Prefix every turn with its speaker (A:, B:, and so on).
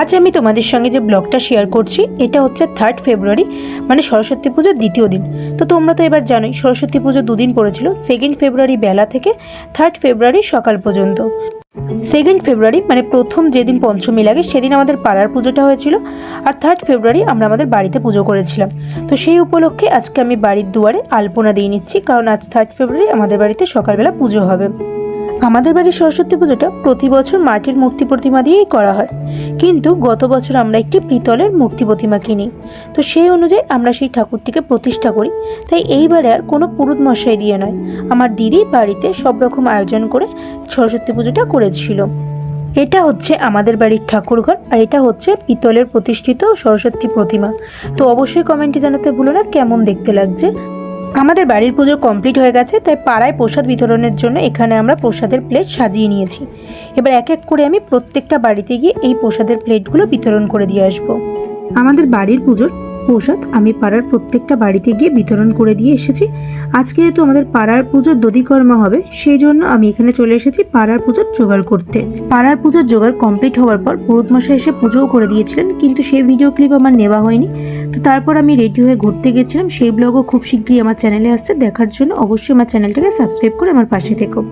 A: আজ আমি তোমাদের সঙ্গে যে ব্লগটা শেয়ার করছি, এটা হচ্ছে থার্ড ফেব্রুয়ারি মানে সরস্বতী পুজোর দ্বিতীয় দিন। তো তোমরা তো এবার জানোই, সরস্বতী পুজো দুদিন পড়েছিল সেকেন্ড ফেব্রুয়ারি বেলা থেকে থার্ড ফেব্রুয়ারি সকাল পর্যন্ত। সেকেন্ড ফেব্রুয়ারি মানে প্রথম যেদিন পঞ্চমী লাগে, সেদিন আমাদের পাড়ার পুজোটা হয়েছিল, আর থার্ড ফেব্রুয়ারি আমরা আমাদের বাড়িতে পুজো করেছিলাম। তো সেই উপলক্ষে আজকে আমি বাড়ির দুয়ারে আলপনা দিয়ে নিচ্ছি, কারণ আজ থার্ড ফেব্রুয়ারি আমাদের বাড়িতে সকালবেলা পুজো হবে। আমাদের বাড়ির সরস্বতী পুজোটা প্রতি বছর মাটির মূর্তি প্রতিমা দিয়েই করা হয়। কিন্তু গত বছর আমরা একটি পিতলের মূর্তি প্রতিমা কিনি। তো সেই অনুযায়ী আমরা সেই ঠাকুরটিকে প্রতিষ্ঠা করি। তাই এইবারে আর কোনো পুরুত মশাই দিয়ে নয়। আমার দিদি বাড়িতে সব রকম আয়োজন করে সরস্বতী পুজোটা করেছিল। এটা হচ্ছে আমাদের বাড়ির ঠাকুরঘর আর এটা হচ্ছে পিতলের প্রতিষ্ঠিত সরস্বতী প্রতিমা। তো অবশ্যই কমেন্টে জানাতে ভুলো না, কেমন দেখতে লাগছে? আমাদের বাড়ির পুজো কমপ্লিট হয়ে গেছে, তাই পাড়ায় প্রসাদ বিতরণের জন্য এখানে আমরা প্রসাদের প্লেট সাজিয়ে নিয়েছি। এবার এক এক করে আমি প্রত্যেকটা বাড়িতে গিয়ে এই প্রসাদের প্লেটগুলো বিতরণ করে দিয়ে আসব। আমাদের বাড়ির পুজোর প্রসাদ, আমি পাড়ার প্রত্যেকটা বাড়িতে গিয়ে বিতরণ করে দিয়ে এসেছি। আজকে যেহেতু আমাদের পাড়ার পুজোর দধিকর্মা হবে, সেই জন্য আমি এখানে চলে এসেছি পাড়ার পুজোর জোগাড় করতে। পাড়ার পুজোর জোগাড় কমপ্লিট হওয়ার পর পুরোত মশাই এসে পুজোও করে দিয়েছিলেন, কিন্তু সেই ভিডিও ক্লিপ আমার নেওয়া হয়নি। তো তারপর আমি রেডি হয়ে ঘুরতে গেছিলাম, সেই ব্লগও খুব শীঘ্রই আমার চ্যানেলে আসছে। দেখার জন্য অবশ্যই আমার চ্যানেলটাকে সাবস্ক্রাইব করে আমার পাশে থেকো।